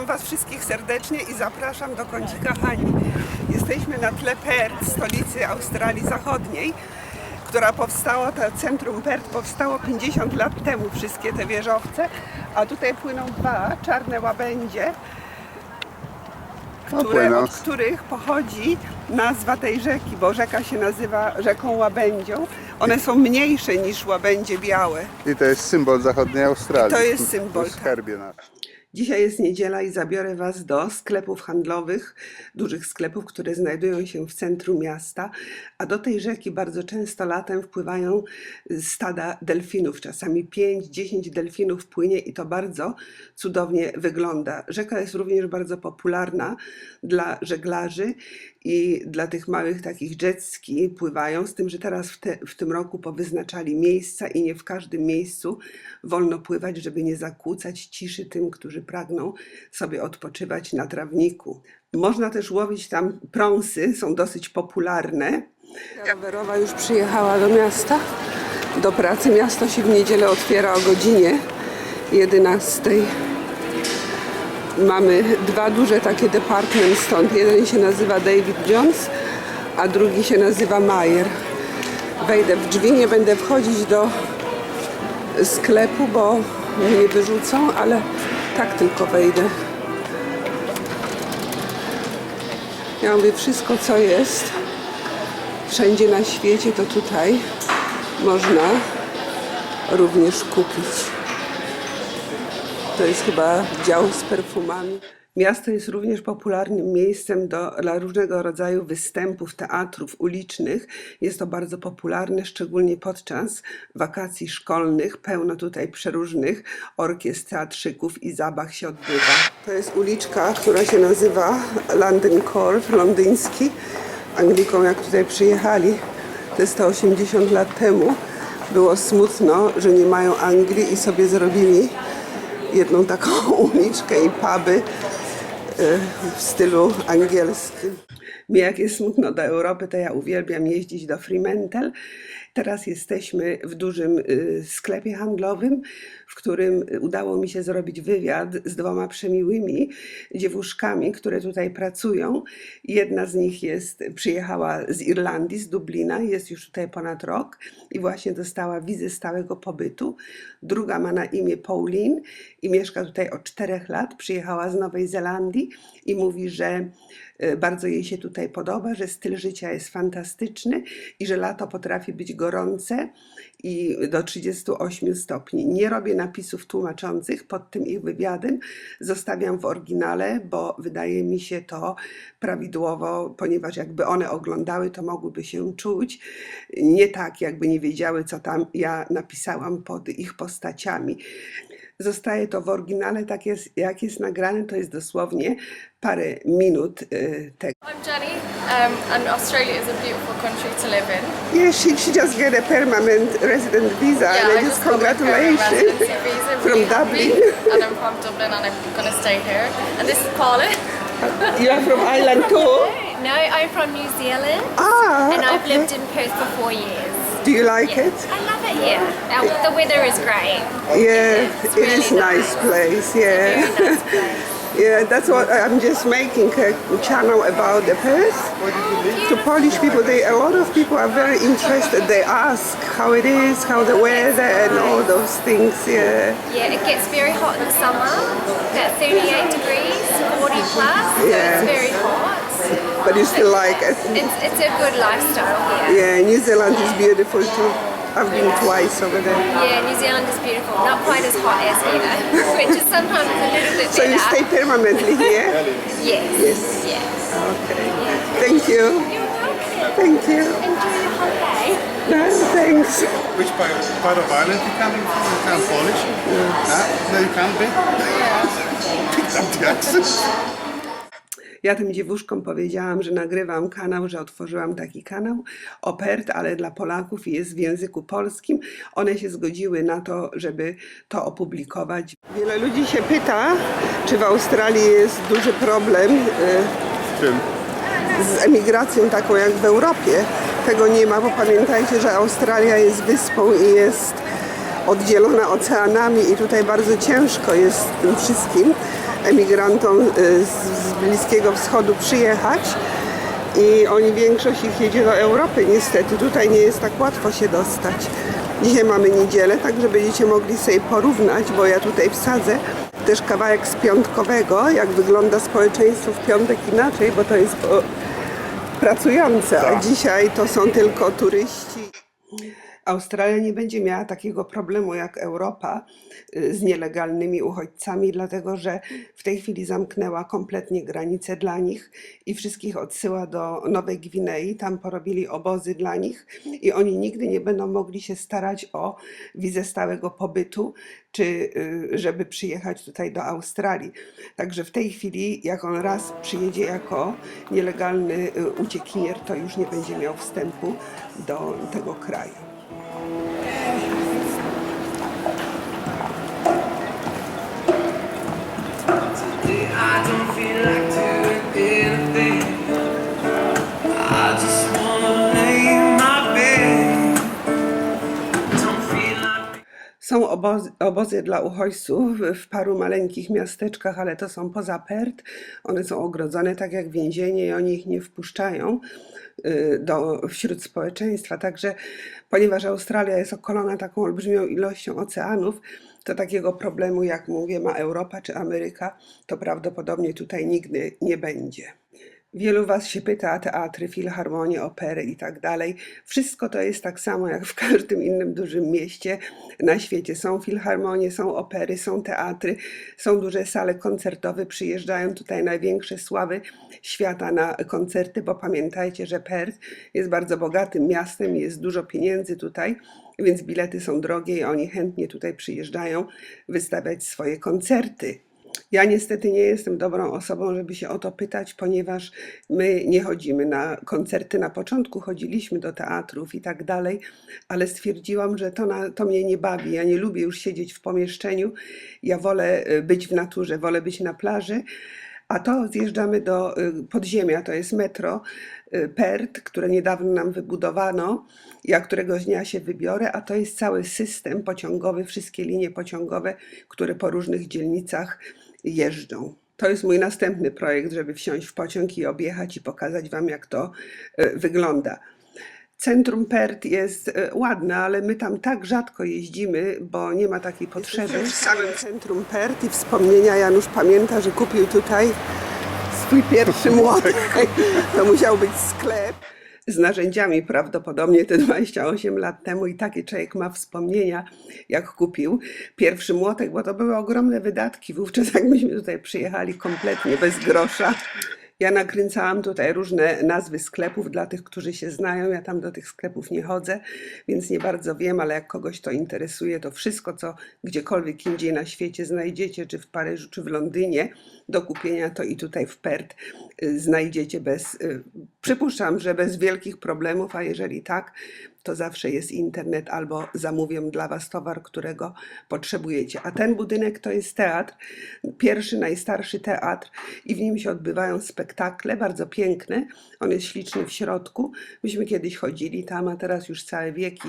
Witam Was wszystkich serdecznie i zapraszam do kącika Hani. Jesteśmy na tle Perth, stolicy Australii Zachodniej, która powstała, to centrum Perth powstało 50 lat temu, wszystkie te wieżowce, a tutaj płyną dwa czarne łabędzie, które, płyną. od których pochodzi nazwa tej rzeki, bo rzeka się nazywa rzeką Łabędzią. One są mniejsze niż łabędzie białe. I to jest symbol zachodniej Australii. To jest symbol, jest tak. herbie nasz. Dzisiaj jest niedziela i zabiorę Was do sklepów handlowych, dużych sklepów, które znajdują się w centrum miasta, a do tej rzeki bardzo często latem wpływają stada delfinów, czasami 5-10 delfinów płynie i to bardzo cudownie wygląda. Rzeka jest również bardzo popularna dla żeglarzy i dla tych małych takich jetski pływają, z tym, że teraz w, te, w tym roku powyznaczali miejsca i nie w każdym miejscu wolno pływać, żeby nie zakłócać ciszy tym, którzy pragną sobie odpoczywać na trawniku. Można też łowić tam prąsy, są dosyć popularne. Rowerowa już przyjechała do miasta, do pracy. Miasto się w niedzielę otwiera o godzinie 11. Mamy dwa duże takie department stąd. Jeden się nazywa David Jones, a drugi się nazywa Mayer. Wejdę w drzwi, nie będę wchodzić do sklepu, bo mnie wyrzucą, ale tak tylko wejdę. Ja mówię, wszystko co jest wszędzie na świecie, to tutaj można również kupić. To jest chyba dział z perfumami. Miasto jest również popularnym miejscem do, dla różnego rodzaju występów, teatrów ulicznych. Jest to bardzo popularne, szczególnie podczas wakacji szkolnych. Pełno tutaj przeróżnych orkiestr, teatrzyków i zabach się odbywa. To jest uliczka, która się nazywa London Court, londyński. Anglikom, jak tutaj przyjechali, to jest to 80 lat temu, było smutno, że nie mają Anglii i sobie zrobili jedną taką uliczkę i puby e, w stylu angielskim. Mi jak jest smutno do Europy, to ja uwielbiam jeździć do Fremantle. Teraz jesteśmy w dużym y, sklepie handlowym, w którym udało mi się zrobić wywiad z dwoma przemiłymi dziewuszkami, które tutaj pracują. Jedna z nich jest, przyjechała z Irlandii, z Dublina, jest już tutaj ponad rok i właśnie dostała wizę stałego pobytu. Druga ma na imię Pauline i mieszka tutaj od czterech lat. Przyjechała z Nowej Zelandii i mówi, że bardzo jej się tutaj podoba, że styl życia jest fantastyczny i że lato potrafi być gorące i do 38 stopni. Nie robię napisów tłumaczących pod tym ich wywiadem, zostawiam w oryginale, bo wydaje mi się to prawidłowo, ponieważ jakby one oglądały, to mogłyby się czuć nie tak, jakby nie wiedziały, co tam ja napisałam pod ich postaciami. Zostaje to w oryginale, tak jest, jak jest nagrane, to jest dosłownie parę minut y, tego. I'm Jenny, um, and Australia is a beautiful country to live in. Yeah, she, she just get a permanent resident visa Yeah, and I I just just got congratulations from Dublin. and I'm from Dublin, and I'm gonna stay here. And this is Paula. you are from Ireland too? No, I'm from New Zealand Ah, and I've okay. lived in Perth for four years. Do you like it? I love it here. Now, the weather is great. Yeah, it's it is really nice nice. place. Yeah, nice place. yeah. That's what I'm just making a channel about the Perth. To Polish people, they a lot of people are very interested. They ask how it is, how the weather, and all those things. Yeah, Yeah, it gets very hot in the summer, about 38 degrees, 40 plus. So Yeah. it's very hot. But you still like it. It's, it's a good lifestyle here. Yeah, New Zealand is beautiful too. I've been twice over there. Yeah, New Zealand is beautiful. Not quite as hot as here, which is sometimes a little bit So you stay permanently here? Yes. Yes. Yes. Okay. Thank you. You're welcome. Thank you. Enjoy your holiday. No, thanks. Which part, part of Ireland you coming from? You can't Polish? Huh? Ah, no, you can't be? Picked up the accent. Ja tym dziewuszkom powiedziałam, że nagrywam kanał, że otworzyłam taki kanał o Perth, ale dla Polaków i jest w języku polskim. One się zgodziły na to, żeby to opublikować. Wiele ludzi się pyta, czy w Australii jest duży problem y, Czym? z emigracją taką jak w Europie. Tego nie ma, bo pamiętajcie, że Australia jest wyspą i jest oddzielona oceanami i tutaj bardzo ciężko jest z tym wszystkim. Emigrantom y, z, Bliskiego Wschodu przyjechać. I oni, większość ich jedzie do Europy niestety. Tutaj nie jest tak łatwo się dostać. Dzisiaj mamy niedzielę, tak że będziecie mogli sobie porównać, bo ja tutaj wsadzę też kawałek z piątkowego, jak wygląda społeczeństwo w piątek inaczej, bo to jest pracujące, a dzisiaj to są tylko turyści. Australia nie będzie miała takiego problemu jak Europa y, z nielegalnymi uchodźcami, dlatego że w tej chwili zamknęła kompletnie granice dla nich i wszystkich odsyła do Nowej Gwinei. Tam porobili obozy dla nich i oni nigdy nie będą mogli się starać o wizę stałego pobytu, czy y, żeby przyjechać tutaj do Australii. Także w tej chwili, jak on raz przyjedzie jako nielegalny y, uciekinier, to już nie będzie miał wstępu do tego kraju. Są obozy, obozy dla uchodźców w paru maleńkich miasteczkach, ale to są poza Perth. One są ogrodzone tak jak więzienie i oni ich nie wpuszczają y, do, wśród społeczeństwa. Także ponieważ Australia jest okolona taką olbrzymią ilością oceanów, to takiego problemu, jak mówię, ma Europa czy Ameryka, to prawdopodobnie tutaj nigdy nie będzie. Wielu Was się pyta, teatry, filharmonie, opery i tak dalej. Wszystko to jest tak samo jak w każdym innym dużym mieście na świecie. Są filharmonie, są opery, są teatry, są duże sale koncertowe. Przyjeżdżają tutaj największe sławy świata na koncerty, bo pamiętajcie, że Perth jest bardzo bogatym miastem, jest dużo pieniędzy tutaj, więc bilety są drogie i oni chętnie tutaj przyjeżdżają wystawiać swoje koncerty. Ja niestety nie jestem dobrą osobą, żeby się o to pytać, ponieważ my nie chodzimy na koncerty. Na początku chodziliśmy do teatrów i tak dalej, ale stwierdziłam, że to, na, to mnie nie bawi. Ja nie lubię już siedzieć w pomieszczeniu. Ja wolę y, być w naturze, wolę być na plaży. A to zjeżdżamy do y, podziemia, to jest metro y, Perth, które niedawno nam wybudowano. Ja któregoś dnia się wybiorę, a to jest cały system pociągowy, wszystkie linie pociągowe, które po różnych dzielnicach jeżdżą. To jest mój następny projekt, żeby wsiąść w pociąg i objechać i pokazać Wam, jak to y, wygląda. Centrum Perth jest e, ładne, ale my tam tak rzadko jeździmy, bo nie ma takiej potrzeby. W samym centrum Perth i wspomnienia Janusz pamięta, że kupił tutaj swój pierwszy młotek. To musiał być sklep z narzędziami prawdopodobnie te 28 lat temu i takie człowiek ma wspomnienia, jak kupił pierwszy młotek, bo to były ogromne wydatki wówczas, jak myśmy tutaj przyjechali kompletnie bez grosza. Ja nakręcałam tutaj różne nazwy sklepów dla tych, którzy się znają. Ja tam do tych sklepów nie chodzę, więc nie bardzo wiem, ale jak kogoś to interesuje, to wszystko, co gdziekolwiek indziej na świecie znajdziecie, czy w Paryżu, czy w Londynie, do kupienia, to i tutaj w Perth y, znajdziecie bez, y, przypuszczam, że bez wielkich problemów, a jeżeli tak, to zawsze jest internet albo zamówię dla Was towar, którego potrzebujecie. A ten budynek to jest teatr, pierwszy, najstarszy teatr i w nim się odbywają spektakle, bardzo piękne. On jest śliczny w środku. Myśmy kiedyś chodzili tam, a teraz już całe wieki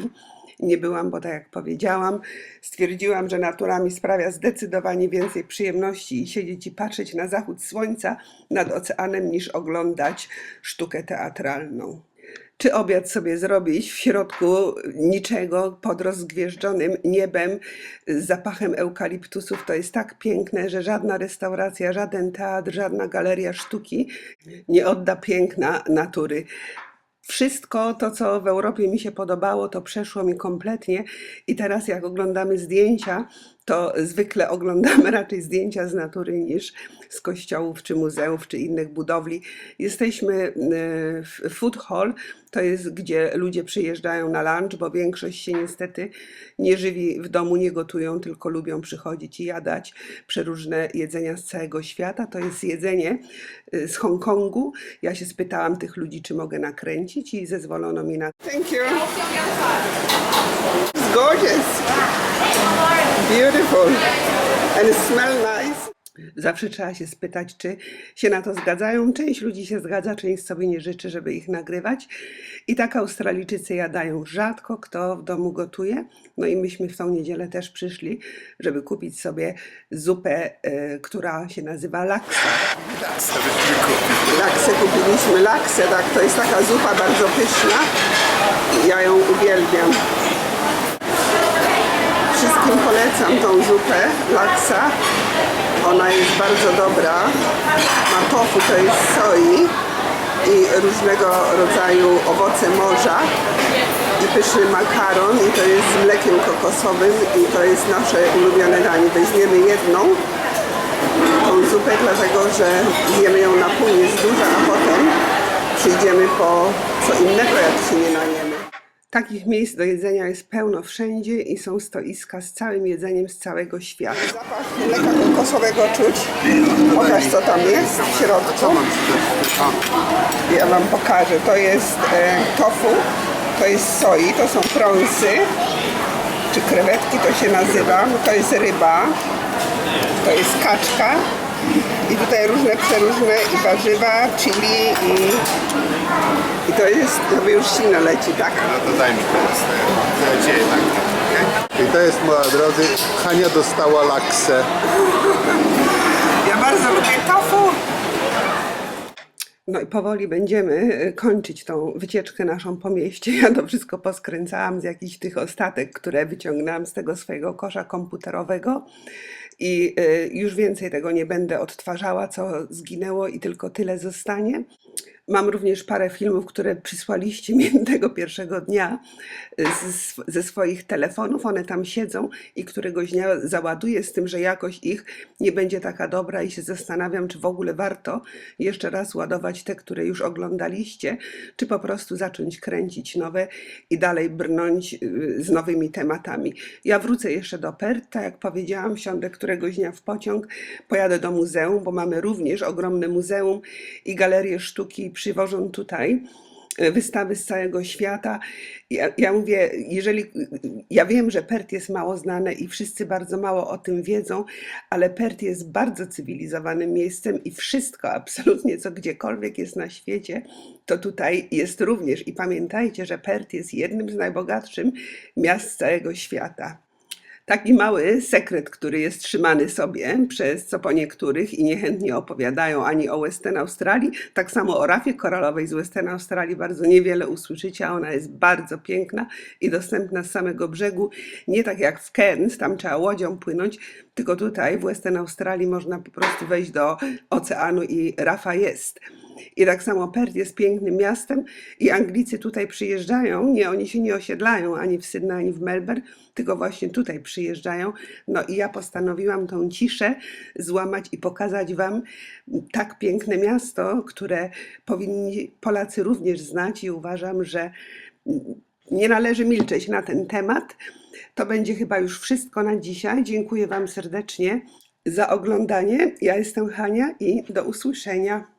nie byłam, bo tak jak powiedziałam, stwierdziłam, że natura mi sprawia zdecydowanie więcej przyjemności i siedzieć i patrzeć na zachód słońca nad oceanem niż oglądać sztukę teatralną. Czy obiad sobie zrobić w środku niczego pod rozgwieżdżonym niebem z zapachem eukaliptusów? To jest tak piękne, że żadna restauracja, żaden teatr, żadna galeria sztuki nie odda piękna natury. Wszystko to, co w Europie mi się podobało, to przeszło mi kompletnie. I teraz, jak oglądamy zdjęcia, to zwykle oglądamy raczej zdjęcia z natury niż z kościołów, czy muzeów, czy innych budowli. Jesteśmy e, w Food Hall, to jest gdzie ludzie przyjeżdżają na lunch, bo większość się niestety nie żywi w domu, nie gotują, tylko lubią przychodzić i jadać przeróżne jedzenia z całego świata. To jest jedzenie e, z Hongkongu. Ja się spytałam tych ludzi, czy mogę nakręcić i zezwolono mi na. Thank you. It's gorgeous. Beautiful. And it smells nice. Zawsze trzeba się spytać, czy się na to zgadzają. Część ludzi się zgadza, część sobie nie życzy, żeby ich nagrywać. I tak Australijczycy jadają rzadko, kto w domu gotuje. No i myśmy w tą niedzielę też przyszli, żeby kupić sobie zupę, e, która się nazywa laksa. Laksę kupiliśmy, laksę, tak, to jest taka zupa bardzo pyszna. Ja ją uwielbiam. Wszystkim polecam tą zupę laksa. Ona jest bardzo dobra. Ma tofu, to jest soi i różnego rodzaju owoce morza i pyszny makaron i to jest z mlekiem kokosowym i to jest nasze ulubione danie. Weźmiemy jedną tą zupę, dlatego że zjemy ją na pół, jest duża, a potem przyjdziemy po co innego, jak się nie najemy. Takich miejsc do jedzenia jest pełno wszędzie i są stoiska z całym jedzeniem z całego świata. Zapach mleka kokosowego czuć. Pokaż co tam jest w środku. Ja wam pokażę. To jest e, tofu, to jest soi, to są prąsy, czy krewetki to się nazywa. To jest ryba, to jest kaczka i tutaj różne przeróżne i warzywa, chili i, i to jest, jakby już silno leci, tak? No to daj mi teraz te dzieje tak. I to jest, moi drodzy, Hania dostała laksę. Ja bardzo lubię tofu. No i powoli będziemy y, kończyć tą wycieczkę naszą po mieście. Ja to wszystko poskręcałam z jakichś tych ostatek, które wyciągnęłam z tego swojego kosza komputerowego. I y, już więcej tego nie będę odtwarzała, co zginęło i tylko tyle zostanie. Mam również parę filmów, które przysłaliście mi tego pierwszego dnia y, ze swoich telefonów. One tam siedzą i któregoś dnia załaduję z tym, że jakość ich nie będzie taka dobra i się zastanawiam, czy w ogóle warto jeszcze raz ładować te, które już oglądaliście, czy po prostu zacząć kręcić nowe i dalej brnąć y, z nowymi tematami. Ja wrócę jeszcze do Perth, tak jak powiedziałam, wsiądę któregoś dnia w pociąg, pojadę do muzeum, bo mamy również ogromne muzeum i galerię sztuki przywożą tutaj e, wystawy z całego świata. Ja, ja mówię, jeżeli ja wiem, że Perth jest mało znane i wszyscy bardzo mało o tym wiedzą, ale Perth jest bardzo cywilizowanym miejscem i wszystko, absolutnie co gdziekolwiek jest na świecie, to tutaj jest również. I pamiętajcie, że Perth jest jednym z najbogatszych miast całego świata. Taki mały sekret, który jest trzymany sobie przez co po niektórych i niechętnie opowiadają ani o Western Australii, tak samo o rafie koralowej z Western Australii bardzo niewiele usłyszycie, a ona jest bardzo piękna i dostępna z samego brzegu, nie tak jak w Cairns, tam trzeba łodzią płynąć, tylko tutaj w Western Australii można po prostu wejść do oceanu i rafa jest. I tak samo Perth jest pięknym miastem i Anglicy tutaj przyjeżdżają, nie, oni się nie osiedlają ani w Sydney, ani w Melbourne, tylko właśnie tutaj przyjeżdżają. No i ja postanowiłam tą ciszę złamać i pokazać wam tak piękne miasto, które powinni Polacy również znać i uważam, że nie należy milczeć na ten temat. To będzie chyba już wszystko na dzisiaj. Dziękuję wam serdecznie za oglądanie. Ja jestem Hania i do usłyszenia.